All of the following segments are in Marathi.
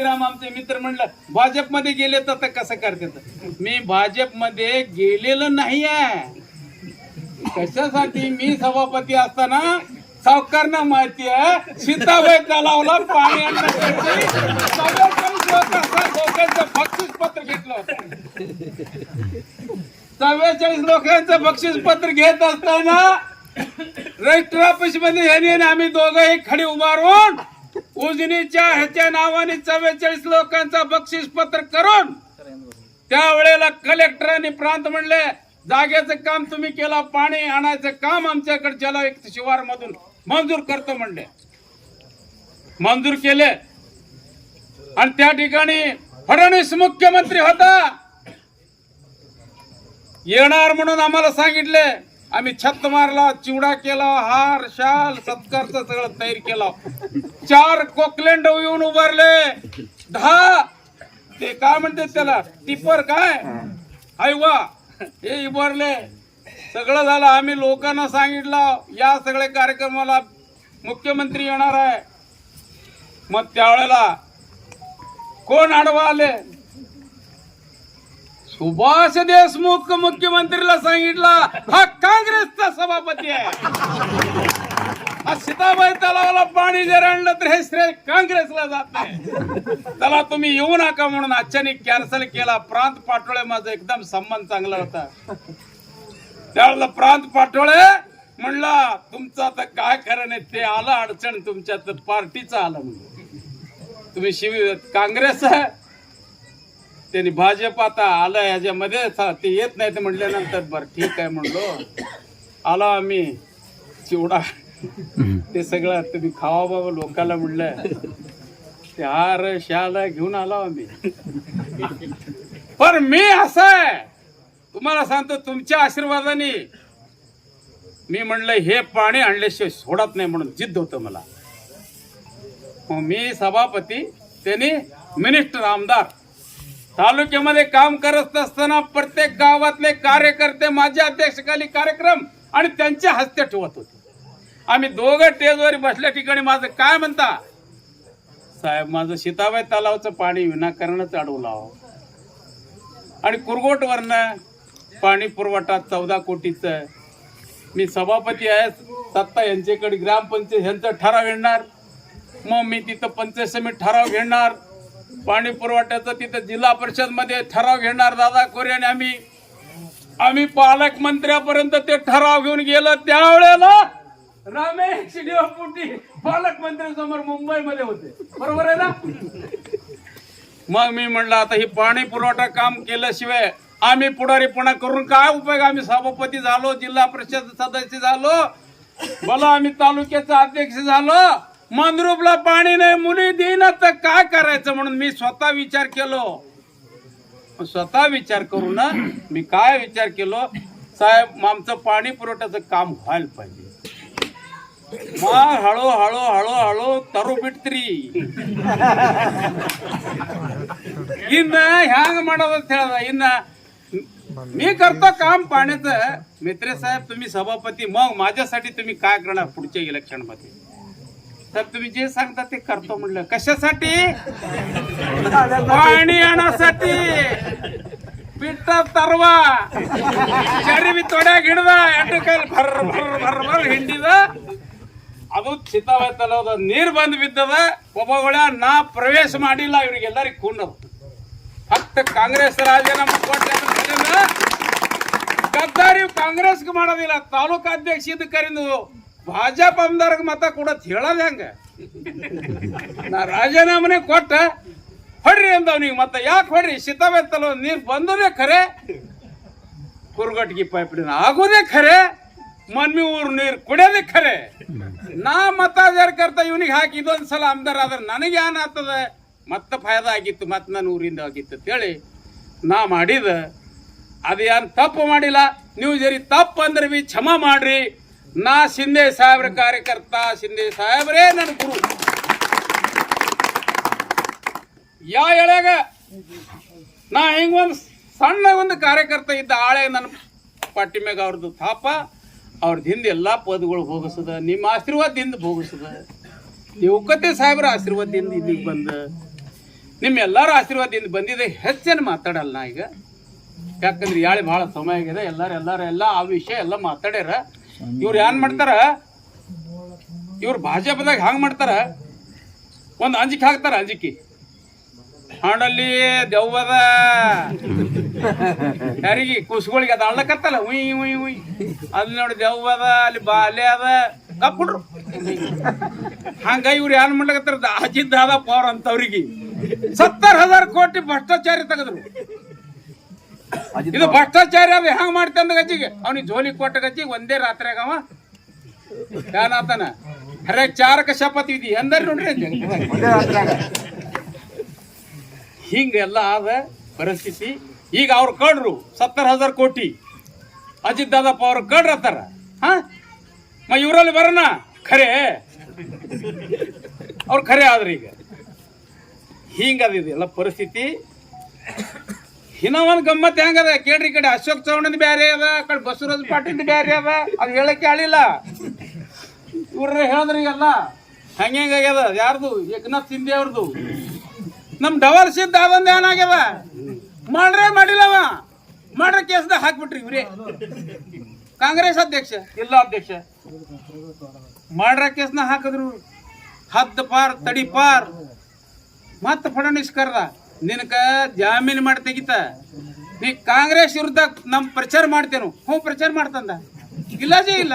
ज्योतिराम आमचे मित्र म्हणलं भाजपमध्ये गेले तर आता कसं करते मी भाजपमध्ये गेलेलं नाही आहे कशासाठी? मी सभापती असताना सावकारना माहिती आहे सीताबाई तलावला पाणी आणण्यासाठी लोकांचं बक्षीस पत्र घेतलं चव्वेचाळीस लोकांचं बक्षीस पत्र घेत असताना रजिस्टर ऑफिसमध्ये ह्यानी आणि आम्ही दोघंही खडी उभारून उजनीच्या ह्याच्या नावाने चव्वेचाळीस लोकांचा बक्षीस पत्र करून त्यावेळेला कलेक्टरांनी प्रांत म्हणले जागेचं काम तुम्ही केलं पाणी आणायचं काम आमच्याकडे जला एक शिवार मधून मंजूर करतो म्हणले. मंजूर केले. आणि त्या ठिकाणी फडणवीस मुख्यमंत्री होता. येणार म्हणून आम्हाला सांगितले आम्ही छत मारला चिवडा केला हार शाल सत्कारचं सगळं तयार केलं. चार कोकलेंड येऊन उभारले. दहा. ते काय म्हणते त्याला? टिपर काय? हाय वा. हे उभारले. सगळं झालं. आम्ही लोकांना सांगितलं या सगळ्या कार्यक्रमाला मुख्यमंत्री येणार आहे. मग त्यावेळेला कोण आडवा आले? सुभाष देशमुख मुख्यमंत्रीला सांगितला हा काँग्रेसचा सभापती आहे. हा सीताबाई तलावाला पाणी जर आणलं तर हे श्रेय काँग्रेसला जात नाही. त्याला तुम्ही येऊ नका म्हणून आजच्याने कॅन्सल केला. प्रांत पाटोळे माझा एकदम संबंध चांगला होता. त्यावेळेला प्रांत पाटोळे म्हणला तुमचं आता काय खरं नाही ते आलं अडचण तुमच्या तर पार्टीचं आलं म्हणजे तुम्ही शिव काँग्रेस आहे. त्यांनी भाजप आता आलं याच्यामध्ये ते येत नाही ते म्हटल्यानंतर बरं ठीक आहे म्हणलो. आलो आम्ही. चिवडा. ते सगळं तुम्ही खावा बाबा लोकांना म्हणलं ते हार शाल घेऊन आलो आम्ही. पण मी असं आहे. तुम्हाला सांगतो तुमच्या आशीर्वादाने मी म्हणलं हे पाणी आणल्याशिवाय सोडत नाही म्हणून जिद्द होतं मला. मग मी सभापती त्यांनी मिनिस्टर आमदार तालुक्यामध्ये काम करत असताना प्रत्येक गावातले कार्यकर्ते माझ्या अध्यक्षकाली कार्यक्रम आणि त्यांच्या हस्ते ठेवत होते. आम्ही दोघं टेजवर बसल्या ठिकाणी माझं काय म्हणता? साहेब माझं शिताबाई तलावचं पाणी विनाकारणच अडवलं आणि कुरगोटवरनं पाणी पुरवठा चौदा कोटीचं. मी सभापती आहे सत्ता यांच्याकडे ग्रामपंचायत यांचा ठराव येणार. मग मी तिथं पंचायत समिती ठराव घेणार. पाणी पुरवठ्याचं तिथं जिल्हा परिषदमध्ये ठराव घेणार दादा कोरे आणि आम्ही. आम्ही पालकमंत्र्यापर्यंत ते ठराव घेऊन गेलो. त्यावेळेला रमेश डेपुटी पालकमंत्री समोर मुंबईमध्ये होते. बरोबर आहे ना? मग मी म्हणलं आता ही पाणी पुरवठा काम केल्याशिवाय आम्ही पुढारीपणा करून काय उपयोग? आम्ही सभापती झालो जिल्हा परिषद सदस्य झालो. बोला आम्ही तालुक्याचा अध्यक्ष झालो. मंद्रुपला पाणी नाही मुली म्हणून मी स्वतः विचार केलो स्वतः विचार करू ना मी काय विचार केलो साहेब आमचं पाणी पुरवठ्याचं काम व्हायला पाहिजे मग हळू हळू हळू हळू तरू ಬಿಡ್ತ್ರಿ ಇನ್ನ ಹ್ಯಾಂಗ ಮಾಡೋದು ಹೇಳದ ಇನ್ನ मी करतो काम पाण्याचं मित्रे साहेब तुम्ही सभापती मग माझ्यासाठी तुम्ही काय करणार पुढच्या इलेक्शन मध्ये तर तुम्ही जे सांगता ते करतो म्हणलं कशासाठी पाणी आणण्यासाठी पिठ तरवा चरबी तोड्या ಗಿಡದ ಎಟ್ಟಕಲ್ ಭರ್ ಭರ್ ಭರ್ ಭರ್ ಹಿಂಡಿದ. ಅದು ಚಿತ್ತಾವೈತಲ್ಲ ಅದು ನೀರು ಬಂದು ಬಿದ್ದದ. ಒಳ್ಳೆ ನಾ ಪ್ರವೇಶ ಮಾಡಿಲ್ಲ ಇವ್ರಿಗೆಲ್ಲರಿಗೆ ಕೂಂಡದು ಫಕ್ತ ಕಾಂಗ್ರೆಸ್ ರಾಜೀನಾಮೆ ಕೊಟ್ಟೆ ಗದ್ದಾರಿ ಕಾಂಗ್ರೆಸ್ಗೆ ಮಾಡೋದಿಲ್ಲ ತಾಲೂಕಾಧ್ಯಕ್ಷ ಇದ್ ಕರಿಂದು ಭಾಜಪ ಆಮದಾರ್ಗೆ ಮತ ಕೊಡತ್ ಹೇಳದ ಹೆಂಗ? ನಾ ರಾಜೀನಾಮೆ ಕೊಟ್ಟ, ಹೊಡ್ರಿ ಅಂದವನಿಗೆ ಮತ್ತೆ ಯಾಕೆ ಹೊಡ್ರಿ? ಸಿತಾಬೆತ್ತಲ್ಲ ನೀರು ಬಂದದೇ ಖರೆ, ಕುರುಗಟ್ಗಿ ಪೈಪ್ ಆಗೋದೇ ಖರೆ, ಮನ್ಮಿ ಊರು ನೀರು ಕುಡಿಯೋದೇ ಖರೆ. ನಾ ಮತ ಜರ್ಕರ್ತ ಕರ್ತ ಇವನಿಗೆ ಹಾಕಿ ಇದೊಂದು ಸಲ ಆದ್ರೆ ನನಗೆ ಏನಾಗ್ತದೆ ಮತ್ತೆ ಫಾಯ್ದ ಆಗಿತ್ತು, ಮತ್ತೆ ನನ್ನ ಊರಿಂದ ಆಗಿತ್ತು ಅಂತೇಳಿ ನಾ ಮಾಡಿದ. ಅದೇನ್ ತಪ್ಪು ಮಾಡಿಲ್ಲ, ನೀವು ಜರಿ ತಪ್ಪು ಅಂದ್ರೆ ಬಿ ಕ್ಷಮ ಮಾಡ್ರಿ. ನಾ ಶಿಂದೆ ಸಾಹೇಬ್ರ ಕಾರ್ಯಕರ್ತ ಶಿಂದೆ ಸಾಹೇಬ್ರೇ ನನ್ನ ಗುರು. ಯಾ ಎಳೆಗ ನಾ ಹಿಂಗ ಒಂದು ಸಣ್ಣ ಒಂದು ಕಾರ್ಯಕರ್ತ ಇದ್ದ ಆಳೆ ನನ್ನ ಪಟ್ಟಿ ಮ್ಯಾಗ ಅವ್ರದ್ದು ತಾಪ ಅವ್ರದ್ದು ಹಿಂದೆ ಎಲ್ಲಾ ಪದಗಳು ಭೋಗಿಸದ, ನಿಮ್ಮ ಆಶೀರ್ವಾದದಿಂದ ಭೋಗಿಸದ. ಕತೆ ಸಾಹೇಬ್ರ ಆಶೀರ್ವಾದದಿಂದ ಇಲ್ಲಿಗೆ ಬಂದ. ನಿಮ್ಮೆಲ್ಲರ ಆಶೀರ್ವಾದದಿಂದ ಬಂದಿದೆ, ಹೆಚ್ಚೇನು ಮಾತಾಡಲ್ಲ ನಾ ಈಗ. ಯಾಕಂದ್ರೆ ಯಾಳೆ ಭಾಳ ಸಮಯ ಆಗಿದೆ, ಎಲ್ಲರೂ ಎಲ್ಲರೂ ಎಲ್ಲ ಆ ವಿಷಯ ಎಲ್ಲ ಮಾತಾಡ್ಯಾರ. ಇವ್ರು ಏನ್ ಮಾಡ್ತಾರ? ಇವ್ರು ಭಾಜಪದಾಗ ಹ್ಯಾಂಗ್ ಮಾಡ್ತಾರ? ಒಂದು ಅಂಜಿಕೆ ಹಾಕ್ತಾರ ಅಂಜಿಕೆ. ಹಾಡಲ್ಲಿ ದೆವ್ವದ. ಯಾರಿಗೆ ಕೂಸುಗಳಿಗೆ ಅದ ಅಳ್ಳಕತ್ತಲ್ಲ ಉಯ್ ಉಯ್ ಉಯ್. ಅಲ್ಲಿ ನೋಡಿ ದೆವ್ವದ, ಅಲ್ಲಿ ಬಾಲೆ ಅದ. ಕಪ್ಪುಡ್ರು ಹಂಗ ಇವ್ರು ಏನ್ ಮಾಡ್ಲಕತ್ತಾರ? ಅಜಿದ್ ಅದ ಪವರ್ ಅಂತವ್ರಿಗೆ. ಸತ್ತರ್ ಹಜಾರ್ ಕೋಟಿ ಭ್ರಷ್ಟಾಚಾರಿ ತೆಗೆದ್ರು. ಇದು ಭ್ರಷ್ಟಾಚಾರ ಅದ ಹೆಂಗ್ ಮಾಡ್ತಂದ ಗಜ್ಜಿಗೆ ಅವ್ನಿಗೆ ಜೋಲಿ ಕೊಟ್ಟ ಗಜ್ಜಿಗೆ ಒಂದೇ ರಾತ್ರಿಯಾಗ ಅವ. ಯಾನಾತನ ಹರೇ ಚಾರಕ ಶಪಥ ವಿಧಿ ಎಂದರ್ ನೋಡ್ರಿ ಹಿಂಗ ಎಲ್ಲ ಆದ ಪರಿಸ್ಥಿತಿ. ಈಗ ಅವ್ರು ಕಡ್ರು ಸತ್ತರ್ ಹಜಾರ್ ಕೋಟಿ. ಅಜಿತ್ ದಾದಪ್ಪ ಅವ್ರು ಕಡ್ರ ಅತ್ತಾರ ಹಾ? ಮ ಇವರಲ್ಲಿ ಬರೋಣ ಖರೆ. ಅವ್ರು ಖರೆ ಆದ್ರಿ ಈಗ ಹಿಂಗದ ಇದೆಲ್ಲ ಪರಿಸ್ಥಿತಿ. ಇನ್ನ ಒಂದು ಗಮ್ಮತ್ ಹೆಂಗದ? ಕೇಳ್ರಿ ಕಡೆ ಅಶೋಕ್ ಚೌಹಾಣ್ ಬ್ಯಾರೆ ಅದ ಕಡೆ ಬಸವರಾಜ್ ಪಾಟೀಲ್ ಬ್ಯಾರೆ ಅದ. ಅದು ಹೇಳಕ್ಕೆ ಆಳಿಲ್ಲ. ಇವ್ರ ಹೇಳಿದ್ರಿ ಎಲ್ಲ ಆಗ್ಯದ. ಯಾರ್ದು? ಏಕನಾಥ್ ಸಿಂಧೆ ಅವ್ರದ್ದು ನಮ್ ಡವರ್ ಸಿದ್ಧ ಅದೊಂದು ಏನಾಗ್ಯದ ಮಾಡ್ರೆ ಮಾಡಿಲ್ಲವ ಮಾಡ್ರೆ ಕೇಸ್ದಾಗ ಹಾಕ್ಬಿಟ್ರಿ ಇವ್ರೇ. ಕಾಂಗ್ರೆಸ್ ಅಧ್ಯಕ್ಷ? ಇಲ್ಲ ಅಧ್ಯಕ್ಷ. ಮಾಡ್ರ ಕೇಸ್ನ ಹಾಕಿದ್ರು. ಹದ್ದು ಪಾರ್, ತಡಿ ಪಾರ್. ಮತ್ತ ಫಡಣೀಸ್ ಕರ್ದ ನಿನಕ ಜಾಮೀನು ಮಾಡಿ ತೆಗಿತ? ನೀ ಕಾಂಗ್ರೆಸ್ ವಿರುದ್ಧ ನಮ್ ಪ್ರಚಾರ ಮಾಡ್ತೇನು? ಹ್ಞೂ ಪ್ರಚಾರ ಮಾಡ್ತಂದ. ಇಲ್ಲ ಜೇ ಇಲ್ಲ.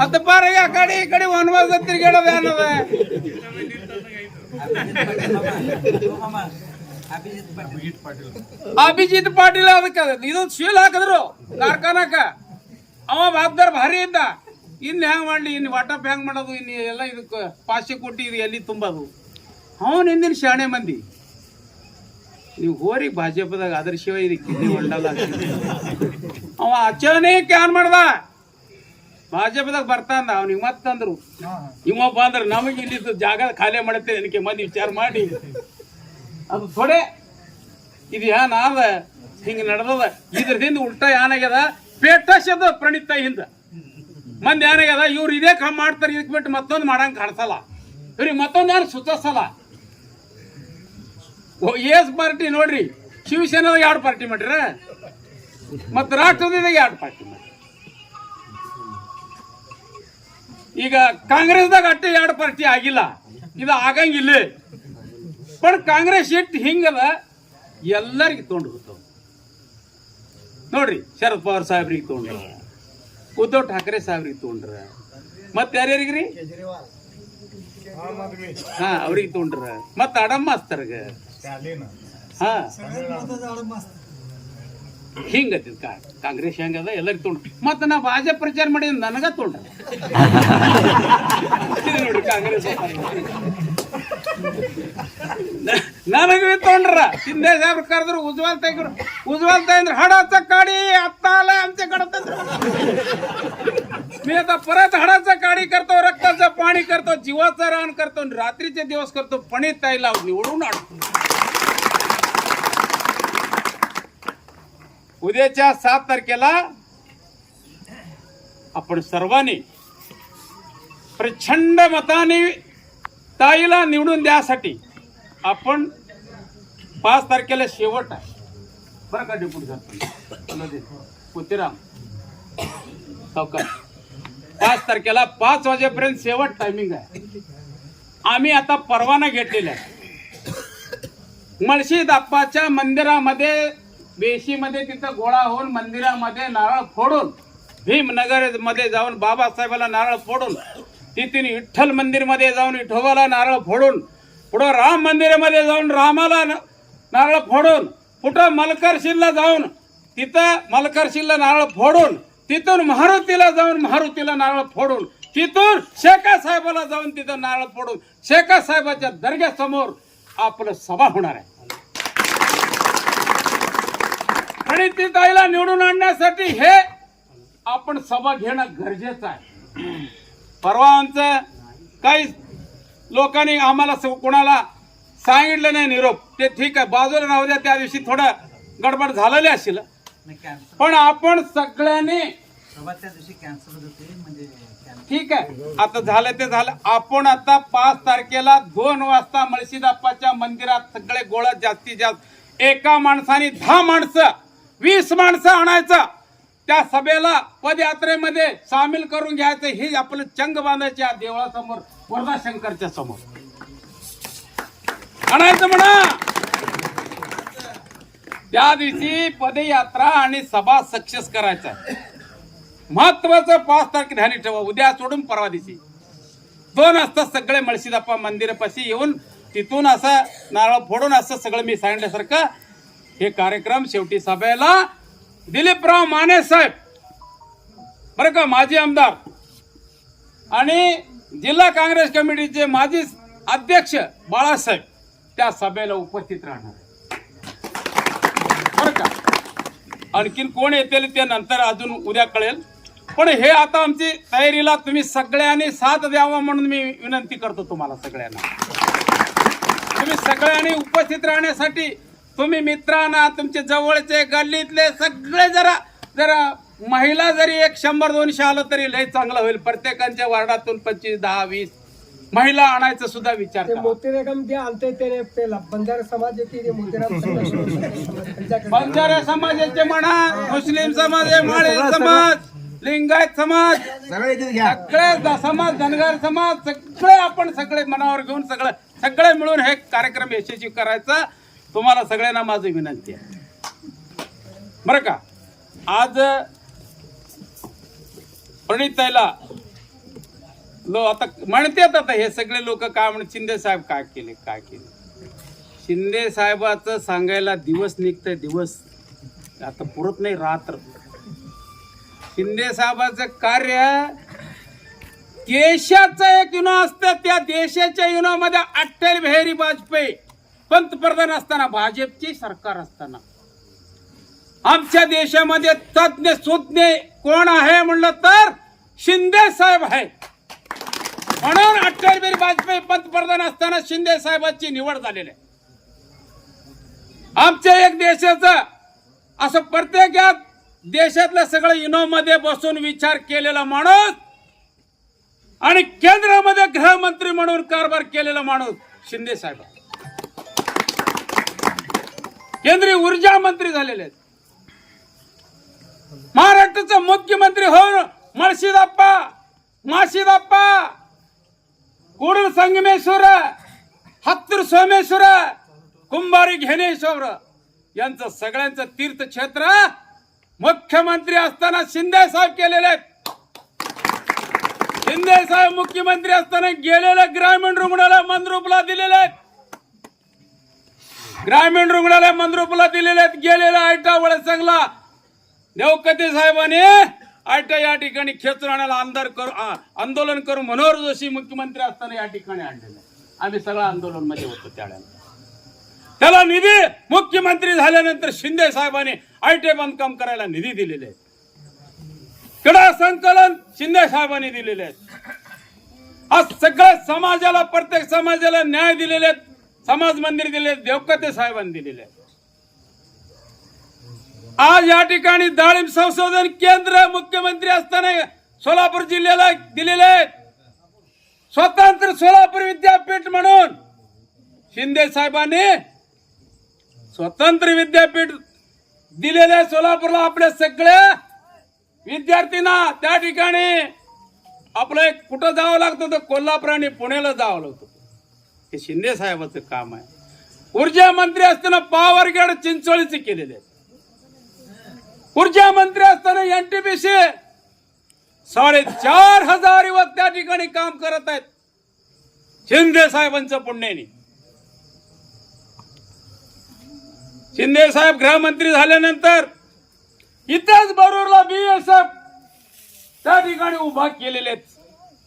ಹತ್ತು ಪಾರಿಗೆ ಆ ಕಡೆ ಈ ಕಡೆ ವನವಾಸ ತಿರ್ಗಾಡೋದು ಏನದ ಅಭಿಜಿತ್ ಪಾಟೀಲ್ ಅದಕ್ಕೆ ಇದು ಶೀಲ್ ಹಾಕಿದ್ರು ಕಾರ್ಖಾನಕ. ಅವ ಬಾಬ್ದಾರ್ ಭಾರಿ ಇದ್ದ ಇನ್ ಹೆಂಗ್ ಮಾಡ್ಲಿ? ಇನ್ ವಾಟಪ್ ಹೆಂಗ್ ಮಾಡೋದು? ಇನ್ ಎಲ್ಲ ಇದಕ್ಕೆ ಪಾಶಿ ಕೊಟ್ಟಿ ಇದು ಎಲ್ಲಿ ತುಂಬೋದು? ಅವನ್ ಹಿಂದಿನ ಶಾಣೆ ಮಂದಿ. ನೀವು ಹೋರಿ ಭಾಜಪದಾಗ ಅದ್ರ ಶಿವ ಇದಕ್ಕೆ ಕಿಡ್ನಿ ಹೊಂಡಲ್ಲ ಅವ ಅಚ್ಚನೆ ಕ್ಯಾನ್ ಮಾಡ್ದ? ಭಾಜಪದಾಗ ಬರ್ತಾನ ಅವ್ನಿಗೆ ಮತ್ತಂದ್ರು. ಇವ ಅಂದ್ರೆ ನಮಗೆ ಇಲ್ಲಿ ಜಾಗ ಖಾಲಿ ಮಾಡುತ್ತೆ ಅದಕ್ಕೆ ಮಂದಿ ವಿಚಾರ ಮಾಡಿ. ಅದು ಥೊಡೆ ಇದು ಏನಾದ ಹಿಂಗ ನಡೆದದ. ಇದ್ರದಿಂದ ಉಲ್ಟಾ ಏನಾಗ್ಯದ ಪೇಟಸದ ಪ್ರಣೀತ ಹಿಂದ. ಮಂದಿ ಏನಾಗ್ಯದ ಇವ್ರು ಇದೇ ಕಮ್ ಮಾಡ್ತಾರೆ ಇದಕ್ಕೆ ಬಿಟ್ಟು ಮತ್ತೊಂದು ಮಾಡಂಗ್ ಕಾಣಿಸಲ್ಲ. ಇವ್ರಿಗೆ ಮತ್ತೊಂದು ಯಾರು ಸುತ್ತಿಸಲ್ಲ ಎಸ್ ಪಾರ್ಟಿ ನೋಡ್ರಿ. ಶಿವಸೇನಾದಾಗ ಎರಡು ಪಾರ್ಟಿ ಮಾಡ್ರ? ಮತ್ತು ರಾಷ್ಟ್ರದಾಗ ಎರಡು ಪಾರ್ಟಿ ಮಾಡ್ರಿ? ಈಗ ಕಾಂಗ್ರೆಸ್ದಾಗ ಅಟ್ಟೆ ಎರಡು ಪಾರ್ಟಿ ಆಗಿಲ್ಲ. ಇದು ಆಗಂಗಿಲ್ಲ. ಬಟ್ ಕಾಂಗ್ರೆಸ್ ಇಟ್ಟು ಹಿಂಗದ ಎಲ್ಲರಿಗೆ ತೊಗೊಂಡು ಹೋಗ್ತಾವ. ನೋಡ್ರಿ ಶರದ್ ಪವಾರ್ ಸಾಹೇಬ್ರಿಗೆ ತೊಗೊಂಡ್ರ ಉದ್ಧವ್ ಠಾಕ್ರೆ ಸಾಹೇಬ್ರಿಗೆ ತೊಗೊಂಡ್ರ ಮತ್ತೆ ಯಾರ್ಯಾರಿಗ್ರಿ? ಹಾ ಅವ್ರಿಗೆ ತೊಗೊಂಡ್ರ. ಮತ್ತೆ ಅಡಮ್ಮ ಮಾಸ್ತರ್ಗ. ಹಾ ಹಿಂಗತಿ ಕಾಂಗ್ರೆಸ್ ಹೆಂಗದ ಎಲ್ಲರಿಗೆ ತೊಗೊಂಡ್ರು ಮತ್ತೆ ನಾ ಭಾಜಪ ಪ್ರಚಾರ ಮಾಡಿ ನನಗ ತೊಗೊಂಡ್ರ ಇದು ನೋಡ್ರಿ ಕಾಂಗ್ರೆಸ್ ನನಗೆ ತೊಗೊಂಡ್ರ ಹಿಂದೆ ಸಾಹೇಬ್ರು ಕರೆದ್ರು ಉಜ್ವಲ್ ತೆಗ್ರು ಉಜ್ವಲ್ ತೆಗ್ರು ಹಡ ಕಾಡಿ ಅತ್ತಾಲ ಅಂತ ಕಡತಂದ್ರು मी आता परत हाडाचा काडी करतो रक्ताचं पाणी करतो जीवाचं रान करतो आणि रात्रीचे दिवस करतो पणी ताईला निवडून आणतो उद्याच्या सात तारखेला आपण सर्वांनी प्रचंड मताने ताईला निवडून द्यासाठी आपण पाच तारखेला शेवट आहे. बरं का डेप्युटी पोतीराम सावकार. पाच तारखेला पाच वाजेपर्यंत शेवट टायमिंग आहे. आम्ही आता परवाना घेतलेला आहे. मळशी दाप्पाच्या मंदिरामध्ये बेशीमध्ये तिथं गोळा होऊन मंदिरामध्ये नारळ फोडून भीमनगरमध्ये जाऊन बाबासाहेबाला नारळ फोडून तिथून विठ्ठल मंदिरमध्ये जाऊन विठोबाला नारळ फोडून पुढं राम मंदिरामध्ये जाऊन रामाला न- नारळ फोडून पुढं मलकरशीला जाऊन तिथं मलकरशिलला नारळ फोडून तिथून मारुतीला जाऊन मारुतीला नारळ फोडून तिथून शेखा साहेबाला जाऊन तिथं नारळ फोडून शेखा साहेबाच्या दर्ग्यासमोर आपलं सभा होणार आहे. आणि ती ताईला निवडून आणण्यासाठी हे आपण सभा घेणं गरजेचं आहे. परवा आमचं काही लोकांनी आम्हाला कोणाला सांगितलं नाही निरोप. ते ठीक आहे बाजूला राहू द्या त्या दिवशी थोडं गडबड झालेली असेल. पण आपण सगळ्यांनी म्हणजे ठीक आहे आता झालं ते झालं. आपण आता पाच तारखेला दोन वाजता मळशीदाप्पाच्या मंदिरात सगळे गोळा जास्तीत जास्त. एका माणसाने दहा माणसं वीस माणसं आणायचं. त्या सभेला पदयात्रेमध्ये सामील करून घ्यायचं. हे आपलं चंग बांधायच्या देवळासमोर वर्धा शंकरच्या समोर. आणायचं म्हणा. त्या दिवशी पदयात्रा आणि सभा सक्सेस करायचा. महत्वाचं पाच तारखे ध्यानी ठेवा. उद्या सोडून परवा दिवशी. दोन वाजता सगळे मळशीदाप्पा मंदिरापाशी येऊन तिथून असं नारळ फोडून असं सगळं मी सांगितल्यासारखं हे कार्यक्रम शेवटी सभेला दिलीपराव माने साहेब. बरं का माजी आमदार. आणि जिल्हा काँग्रेस कमिटीचे माजी अध्यक्ष बाळासाहेब त्या सभेला उपस्थित राहणार बरं का? आणखीन कोण येतील ते नंतर अजून उद्या कळेल. पण हे आता आमची तयारीला तुम्ही सगळ्यांनी साथ द्यावा म्हणून मी विनंती करतो तुम्हाला सगळ्यांना. तुम्ही सगळ्यांनी उपस्थित राहण्यासाठी तुम्ही मित्रांना तुमचे जवळचे गल्लीतले सगळे जरा जरा महिला जरी एक शंभर दोनशे आलं तरी लय चांगलं होईल. प्रत्येकांच्या वार्डातून पंचवीस दहा वीस महिला आणायचा सुद्धा विचार मोतीरेगम जे आणते ते ते बंजारा समाज येते ते मोतीराम समाज. बंजारा समाजाचे म्हणा मुस्लिम समाज आहे माळे समाज लिंगायत समाज सगळे समाज धनगर समाज सगळे आपण सगळे मनावर घेऊन सगळे सगळे मिळून हे कार्यक्रम यशस्वी करायचा. तुम्हाला सगळ्यांना माझी विनंती आहे. बरं का? आज प्रणिताईला लो आता म्हणतात आता हे सगळे लोक काय म्हणत शिंदे साहेब काय केले काय केले? शिंदे साहेबाचं सांगायला दिवस निघतंय दिवस. आता पुरत नाही रात्र. शिंदे साहेबाचं कार्य केशाचं एक युनो असतं त्या देशाच्या युनोमध्ये अटल बिहारी वाजपेयी. पंतप्रधान असताना भाजपचे सरकार असताना. आमच्या देशामध्ये तज्ञ सुज्ञ कोण आहे म्हणलं तर शिंदे साहेब आहे म्हणून अटल बिहारी वाजपेयी पंतप्रधान असताना शिंदे साहेबांची निवड झालेली आहे. आमच्या एक देशाचं असं प्रत्येक देशातल्या सगळं इनोमध्ये बसून विचार केलेला माणूस आणि केंद्रामध्ये गृहमंत्री म्हणून कारभार केलेला माणूस शिंदे साहेब केंद्रीय ऊर्जा मंत्री झालेले आहेत. महाराष्ट्राचे मुख्यमंत्री हो मळशीदाप्पा माशीदाप्पा कोडूर संगमेश्वर हत्तूर सोमेश्वर कुंभारी घेनेश्वर यांचं सगळ्यांचं तीर्थक्षेत्र मुख्यमंत्री असताना शिंदे साहेब केलेले आहेत. शिंदे साहेब मुख्यमंत्री असताना गेलेले ग्रामीण रुग्णालय मंद्रुपला दिलेले आहेत. ग्रामीण रुग्णालय मंद्रुपला दिलेले आहेत. गेलेला आयटा वळसंगला देवकते साहेबांनी आयटा या ठिकाणी खेचून आणायला करू आंदोलन करू मनोहर जोशी मुख्यमंत्री असताना या ठिकाणी आणलेलं. आम्ही सगळं आंदोलनमध्ये होतो त्यावेळेला. त्याला निधी मुख्यमंत्री झाल्यानंतर शिंदे साहेबांनी आयटे बांधकाम करायला निधी दिलेले आहेत. कडा संकलन शिंदे साहेबांनी दिलेले आहेत. आज सगळ्या समाजाला प्रत्येक समाजाला न्याय दिलेले आहेत. समाज मंदिर दिले देवकते साहेबांनी दिलेले. आज या ठिकाणी डाळिंब संशोधन केंद्र मुख्यमंत्री असताना सोलापूर जिल्ह्याला दिलेले. आहेत स्वतंत्र सोलापूर विद्यापीठ म्हणून शिंदे साहेबांनी स्वतंत्र विद्यापीठ दिलेले सोलापूरला आपल्या सगळ्या विद्यार्थ्यांना त्या ठिकाणी आपलं एक कुठं जावं लागतं तर कोल्हापूर आणि पुण्याला जावं लागतं. हे शिंदे साहेबाचं काम आहे. ऊर्जा मंत्री असताना पॉवर गेड चिंचोळीचे केलेले आहेत. ऊर्जा मंत्री असताना एनटीपीसी साडेचार हजार युवक त्या ठिकाणी काम करत आहेत. शिंदे साहेबांचं पुण्याने. शिंदे साहेब गृहमंत्री झाल्यानंतर इथेच बरोबरला बीएसएफ त्या ठिकाणी उभा केलेले आहेत.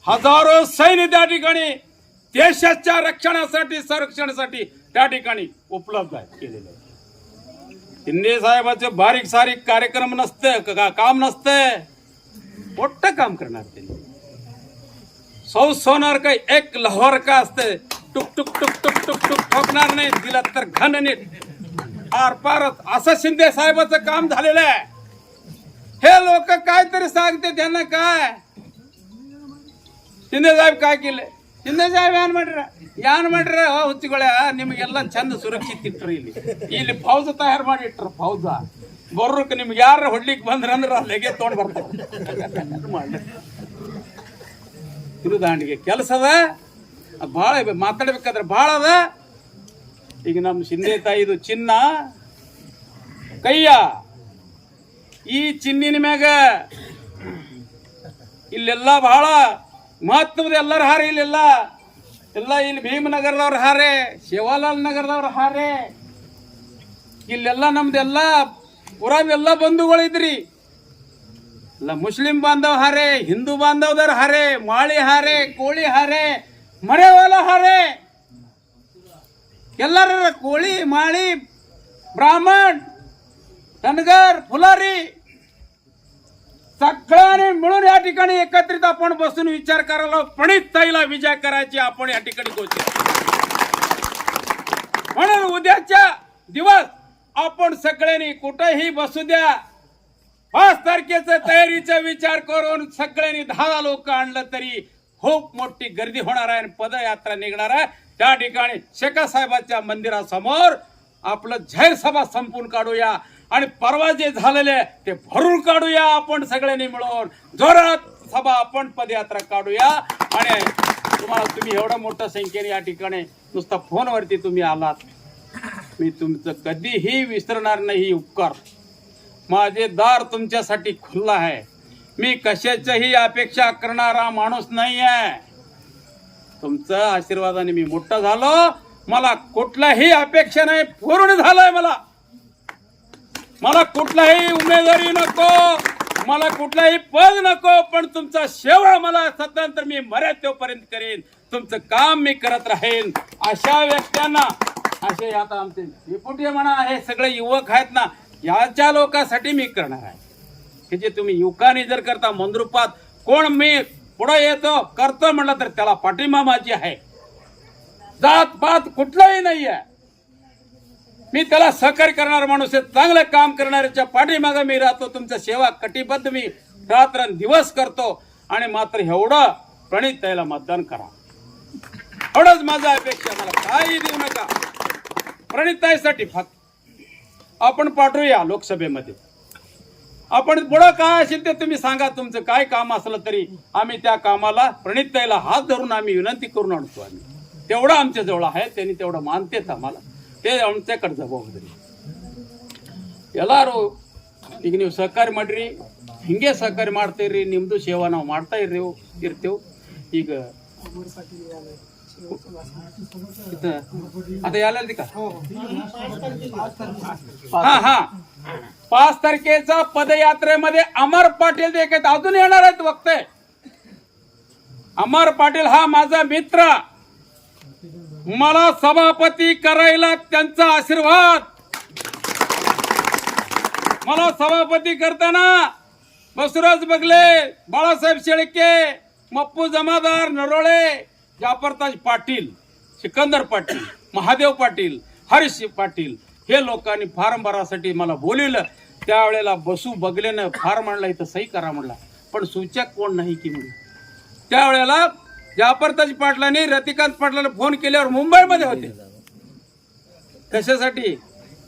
हजारो सैन्य त्या ठिकाणी देशाच्या रक्षणासाठी संरक्षणासाठी त्या ठिकाणी उपलब्ध आहे केलेलं आहे शिंदे साहेबांचे बारीक सारीक कार्यक्रम नसते का, काम नसते. मोठं काम करणार त्यांनी सौ सोनार का एक लहर का असते टुक टुक टुक टुक टुक टुक ठोकणार नाही दिला तर घन नीट. आर पारत असं शिंदे साहेबाचं काम झालेलं आहे. हे लोक काय तरी सांगते त्यांना काय? शिंदे साहेब काय केले? ಶಿಂದೆ ಸಾಹೇಬ್ ಏನ್ ಮಾಡ್ರ? ಏನ್ ಮಾಡ್ರ? ಹುಚ್ಚಿಗಳ, ನಿಮ್ಗೆಲ್ಲ ಚಂದ ಸುರಕ್ಷಿತ ಇಟ್ರಿ ಇಲ್ಲಿ. ಇಲ್ಲಿ ಫೌಜ ತಯಾರು ಮಾಡಿ ಇಟ್ರು ಫೌಜ ಬರ್ರಕ್ಕೆ ನಿಮ್ಗೆ ಯಾರ ಬಂದ್ರು ಅಂದ್ರೆ ಲೆಗೆ ತೊಗೊಂಡ್ ಬರ್ತಾರೆ. ತಿರುದಾಂಡಿಗೆ ಕೆಲಸ ಅದ. ಅದು ಭಾಳ ಮಾತಾಡ್ಬೇಕಾದ್ರೆ ಭಾಳ ಅದ. ಈಗ ನಮ್ಮ ಶಿಂದೆ ತಾಯಿದು ಚಿನ್ನ. ಕೈಯ, ಈ ಚಿನ್ನಿನ ಮ್ಯಾಗ ಇಲ್ಲೆಲ್ಲ ಬಹಳ ಮಹತ್ವದ ಎಲ್ಲರ ಹಾರಿ ಇಲ್ಲಿಲ್ಲ. ಎಲ್ಲ ಇಲ್ಲಿ ಭೀಮನಗರದವ್ರ ಹಾರೆ, ಶಿವಲಾಲ್ ನಗರದವ್ರ ಹಾರೆ. ಇಲ್ಲೆಲ್ಲ ನಮ್ದೆಲ್ಲ ಊರಾಗ ಬಂಧುಗಳಿದ್ರಿ. ಎಲ್ಲ ಮುಸ್ಲಿಂ ಬಾಂಧವ್ ಹಾರೆ, ಹಿಂದೂ ಬಾಂಧವದವ್ರ ಹಾರೆ, ಮಾಳಿ ಹಾರೆ, ಕೋಳಿ ಹಾರೆ, ಮರೆವಾಲ ಹಾರೆ. ಎಲ್ಲರ ಕೋಳಿ, ಮಾಳಿ, ಬ್ರಾಹ್ಮಣ್ ಕನಗರ್ ಫುಲಾರಿ सगळ्यांनी मिळून या ठिकाणी एकत्रित आपण बसून विचार करायला पणित ताईला विजय करायची आपण या ठिकाणी पोहोचू म्हणून उद्याच्या दिवस आपण सगळ्यांनी कुठेही बसू द्या. पाच तारखेचा तयारीचा विचार करून सगळ्यांनी दहा लोक आणलं तरी खूप मोठी गर्दी होणार आहे आणि पदयात्रा निघणार आहे. त्या ठिकाणी शेका साहेबाच्या मंदिरासमोर आपलं जाहीर सभा संपून काढूया. आणि परवा जे झालेले आहे, ते भरून काढूया आपण सगळ्यांनी मिळून. जोरात सभा आपण पदयात्रा काढूया. आणि तुम्हाला तुम्ही एवढं मोठ्या संख्येने या ठिकाणी नुसता फोनवरती तुम्ही आलात. मी तुमचं कधीही विसरणार नाही उपकार. माझे दार तुमच्यासाठी खुल्ला आहे. मी कशाच्याही अपेक्षा करणारा माणूस नाही आहे तुमचं आशीर्वादाने मी मोठा झालो. मला कुठलाही अपेक्षा नाही. पूर्ण झालंय मला. मला कुठलाही उमेदवारी नको मला कुठलाही पद नको पण तुमचा सेवा मला स्वतंत्र मी मरेल तोपर्यंत करेन. तुमचं काम मी करत राहीन. अशा व्यक्त्यांना असे आता आमचे डेपुटी म्हणा हे सगळे युवक आहेत ना याच्या लोकांसाठी मी करणार आहे. की जे तुम्ही युवकांनी जर करता मंद्रुपात कोण मी पुढे येतो करतो म्हणलं तर त्याला पाठिंबा माझी आहे. जात पात कुठलाही नाही आहे मी त्याला सहकार्य करणारा माणूस आहे चांगलं काम करणाऱ्याच्या पाठीमागं मी राहतो तुमच्या सेवा कटिबद्ध मी रात्र दिवस करतो. आणि मात्र एवढं प्रणित त्याला मतदान करा. एवढंच माझा अपेक्षा मला काही देऊ नका. प्रणिताईसाठी फक्त आपण पाठवूया लोकसभेमध्ये. आपण पुढं काय असेल ते तुम्ही सांगा तुमचं काय काम असलं तरी आम्ही त्या कामाला प्रणिताईला हात धरून आम्ही विनंती करून आणतो आम्ही. तेवढं आमच्या जवळ आहे त्यांनी तेवढं मानतेत आम्हाला. ते आमच्याकडे जबाबदारी ಎಲ್ಲಾರು ಈಗ ನೀವು ಸಹಕಾರಿ ಮಾಡ್ರಿ ಹಿಂಗೆ ಸಹಕಾರಿ ಮಾಡ್ತೀರಿ ನಿಮ್ದು ಸೇವಾ ನಾವು ಮಾಡ್ತಾ ಇರ್ರಿ ಇರ್ತೇವೆ ಈಗ इथं- आता यायला का हा हा पाच तारखेचा पदयात्रेमध्ये अमर पाटील देखील अजून येणार आहेत वक्ते अमर पाटील हा माझा मित्र मला सभापती करायला त्यांचा आशीर्वाद. मला सभापती करताना बसुराज बगले बाळासाहेब शेळके मप्पू जमादार नरोळे जाफरताज पाटील सिकंदर पाटील महादेव पाटील हरीश पाटील हे लोकांनी फार्म भरासाठी मला बोलवलं. त्यावेळेला बसू बगलेनं फार्म आणला इथं सही करा म्हणला. पण सूचक कोण नाही की म्हणून? त्यावेळेला जाफरताज पाटलांनी रतिकांत पाटलांना फोन केल्यावर मुंबईमध्ये होते. कशासाठी?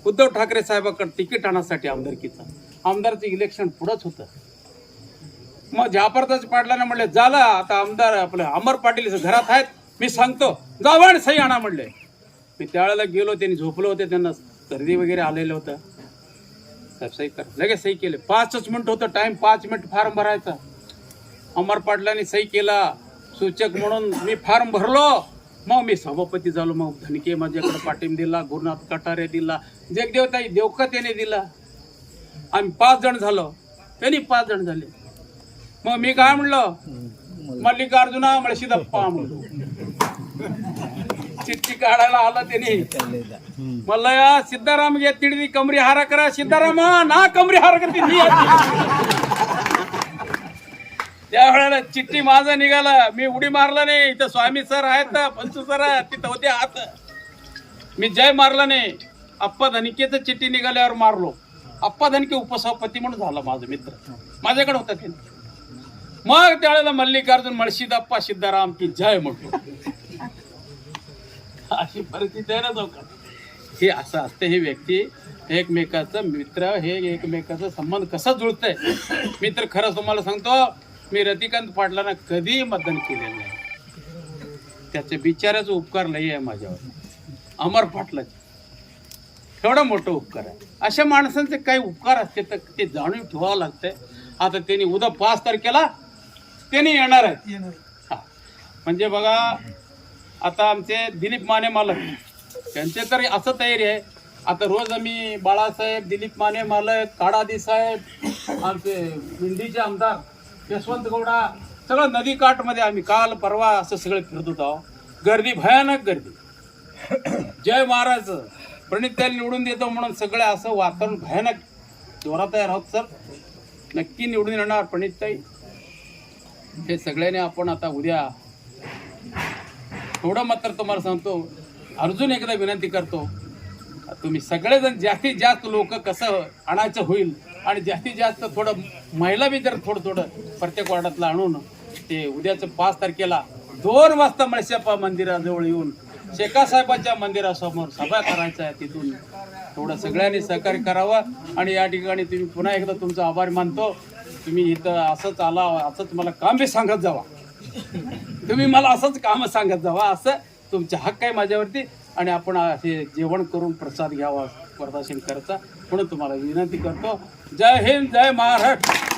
उद्धव ठाकरे साहेबाकडे तिकीट आणण्यासाठी आमदारकीचं. आमदारचं इलेक्शन पुढंच होतं. मग जाफरताज पाटलांना म्हणले झालं आता आमदार आपलं अमर पाटील घरात आहेत. मी सांगतो. जावण आणि सही आणा म्हणले. मी त्यावेळेला गेलो त्यांनी झोपलं होते त्यांना सर्दी वगैरे आलेलं होतं. साहेब सही कर. लगेच सही केले. पाचच मिनिट होतं टाइम पाच मिनिट फॉर्म भरायचा. अमर पाटलांनी सही केला. सूचक म्हणून मी फॉर्म भरलो. मग मी सभापती झालो. मग धनके माझ्याकडे पाठिंब दिला. गुरुनाथ कटारे दिला. जगदेवताई देवकत याने दिला. आम्ही पाच जण झालो. त्यांनी पाच जण झाले. मग मी काय म्हणलं? मल्लिकार्जुना मळशीदप्पा म्हणलो. चिठ्ठी काढायला आला त्यांनी. मला या सिद्धाराम घे तिडदी कमरी हारा करा. सिद्धारामा ना कमरी हारा करते त्यावेळेला चिठ्ठी माझं निघाला. मी उडी मारला नाही. इथं स्वामी सर आहेत ना पंचू सर आहेत, तिथं होते हात मी जय मारला नाही. अप्पा धनिकेचं चिठ्ठी निघाल्यावर मारलो. अप्पा धनके उपसभापती म्हणून झाला माझा मित्र. माझ्याकडे होता ते. मग त्यावेळेला मल्लिकार्जुन मळशीदप्पा सिद्धाराम की जय म्हणतो. अशी परिस्थिती आहे ना चौकात. हे असं असते ही व्यक्ती एकमेकाचं मित्र हे एकमेकाचा संबंध कसा जुळतंय मी तर खरं तुम्हाला सांगतो मी रतिकांत पाटलांना कधीही मतदान केलेलं नाही. त्याचे बिचाराचा उपकार लई आहे माझ्यावर. अमर पाटलाचे. एवढा मोठा उपकार आहे. अशा माणसांचे काही उपकार असते तर ते जाणून ठेवावं लागतंय. आता त्यांनी उद्या पाच तारखेला त्यांनी येणार आहेत. हा. म्हणजे बघा आता आमचे दिलीप माने मालक त्यांचे तर असं तयारी आहे. आता रोज आम्ही बाळासाहेब दिलीप माने मालक काडादी साहेब आमचे मिंडीचे आमदार यशवंत गौडा सगळं नदी काठमध्ये आम्ही काल परवा असं सगळं फिरत होतो. गर्दी भयानक गर्दी. जय महाराज. प्रणित त्याला निवडून देतो म्हणून सगळे असं वातावरण भयानक जोरात तयार आहोत सर. नक्की निवडून येणार प्रणितताई हे सगळ्याने आपण आता उद्या थोडं मात्र तुम्हाला सांगतो. अर्जुन एकदा विनंती करतो. तुम्ही सगळेजण जास्तीत जास्त लोक कसं आणायचं होईल आणि जास्तीत जास्त थोडं महिला बी जर थोडं थोडं प्रत्येक वार्डातलं आणून ते उद्याचं पाच तारखेला दोन वाजता मळशेप्पा मंदिराजवळ येऊन शेखासाहेबांच्या मंदिरासमोर सभा करायचा आहे तिथून. थोडं सगळ्यांनी सहकार्य करावं आणि या ठिकाणी तुम्ही पुन्हा एकदा तुमचा आभार मानतो. तुम्ही इथं असंच आला असंच मला काम बी सांगत जावा. तुम्ही मला असंच काम सांगत जावा असं तुमचा हक्क आहे माझ्यावरती आणि आपण हे जेवण करून प्रसाद घ्यावा. स्पर्धाशील करायचा म्हणून तुम्हाला विनंती करतो. जय हिंद जय महाराष्ट्र.